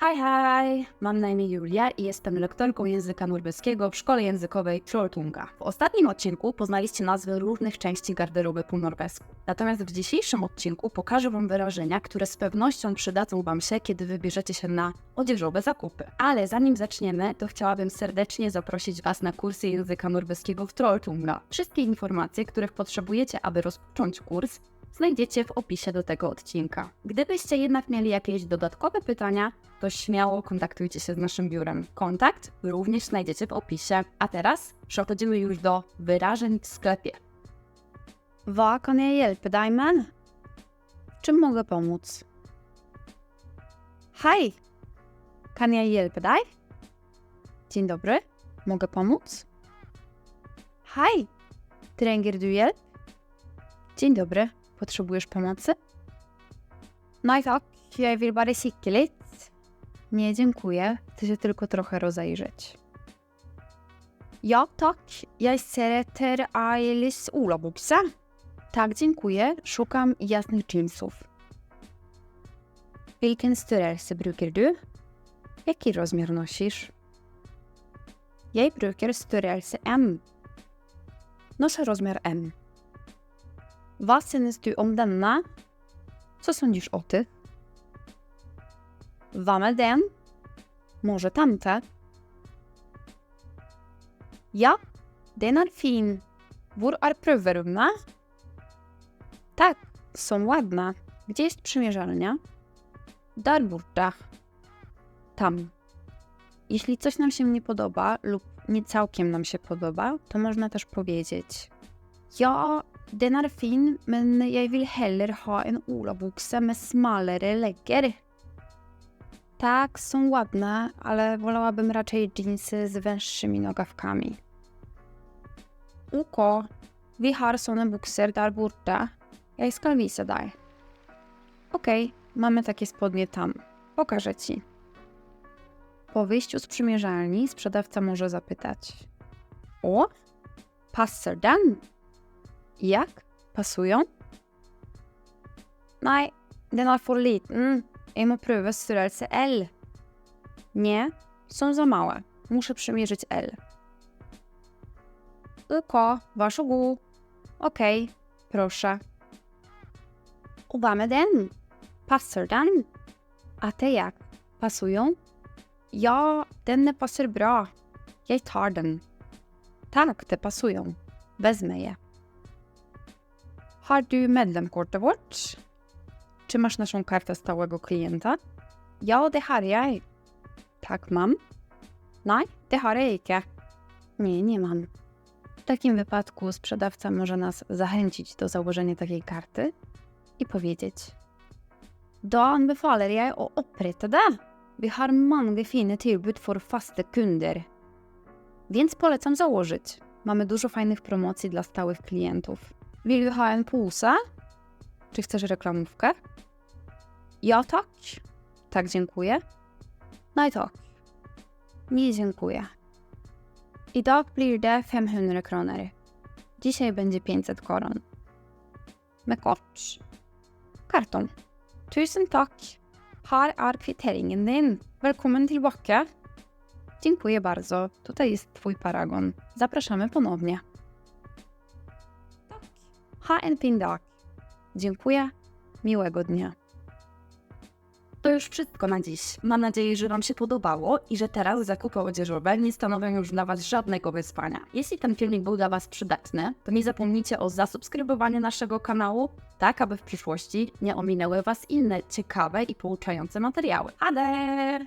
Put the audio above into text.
Hi, hi! Mam na imię Julia i jestem lektorką języka norweskiego w szkole językowej Trolltunga. W ostatnim odcinku poznaliście nazwy różnych części garderoby po norwesku. Natomiast w dzisiejszym odcinku pokażę Wam wyrażenia, które z pewnością przydadzą Wam się, kiedy wybierzecie się na odzieżowe zakupy. Ale zanim zaczniemy, to chciałabym serdecznie zaprosić Was na kursy języka norweskiego w Trolltunga. Wszystkie informacje, których potrzebujecie, aby rozpocząć kurs, znajdziecie w opisie do tego odcinka. Gdybyście jednak mieli jakieś dodatkowe pytania, to śmiało kontaktujcie się z naszym biurem. Kontakt również znajdziecie w opisie. A teraz przechodzimy już do wyrażeń w sklepie. Hva kan czym mogę pomóc? Hej! Kan jeg hjelpe deg? Dzień dobry, mogę pomóc? Hej! Trenger du hjelp? Dzień dobry, potrzebujesz pomocy? Nei takk, jeg vil bare kikke litt. Nie, dziękuję, chcę się tylko trochę rozejrzeć. Ja takk, jeg ser etter Eilis olabukse. Tak, dziękuję. Szukam jasnych jeansów. Hvilken størrelse bruker du? Jaki rozmiar nosisz? Jeg bruker størrelse M. Noszę rozmiar M. Hva synes du om denne? Co sądzisz o tych? Hva den? Może tamte? Ja, den er fin. Hvor er prøverommet? Tak, są ładne. Gdzie jest przymierzalnia? Dar borta. Tam. Jeśli coś nam się nie podoba lub nie całkiem nam się podoba, to można też powiedzieć Ja, den er fin, men jeg vil heller ha en olabukse med smalere legger. Tak, są ładne, ale wolałabym raczej jeansy z węższymi nogawkami. OK, vi har sånne bukser der borte. Jeg skal vise deg. Okej, mamy takie spodnie tam. Pokażę ci. Po wyjściu z przymierzalni sprzedawca może zapytać: O, passer den? Jak? Pasują? Nei, den er for liten. Jeg må prøve størrelse L. Nie, są za małe. Muszę przymierzyć L. OK, varsågod. Okej, proszę. Och vad med den? Passar den? A te jak? Pasują? Ja, den passar bra. Jag tar den. Tak, te pasują. Wezmę je. Har du medlemkortet vårt? Czy masz naszą kartę stałego klienta? Ja, det har. Tak, mam. Nej, det har jag ikke. Nie, nie mam. W takim wypadku sprzedawca może nas zachęcić do założenia takiej karty i powiedzieć Da anbefaler jeg å opprette det. Vi har mange fine tilbud for faste kunder. Więc polecam założyć. Mamy dużo fajnych promocji dla stałych klientów. Vill du ha en pose? Czy chcesz reklamówkę? Ja tak. Tak, dziękuję. Nei takk. Nie dziękuję. I dag blir det 500 kroner. Dzisiaj będzie 500 koron. Med kort. Karton. Tusen takk. Her er kvitteringen din. Velkommen tilbake. Dziękuję bardzo. Tutaj jest twój paragon. Zapraszamy ponownie. Fin dag. Dziękuję. Miłego dnia. To już wszystko na dziś. Mam nadzieję, że Wam się podobało i że teraz zakupy odzieżowe nie stanowią już dla Was żadnego wyzwania. Jeśli ten filmik był dla Was przydatny, to nie zapomnijcie o zasubskrybowaniu naszego kanału, tak aby w przyszłości nie ominęły Was inne ciekawe i pouczające materiały. Ade!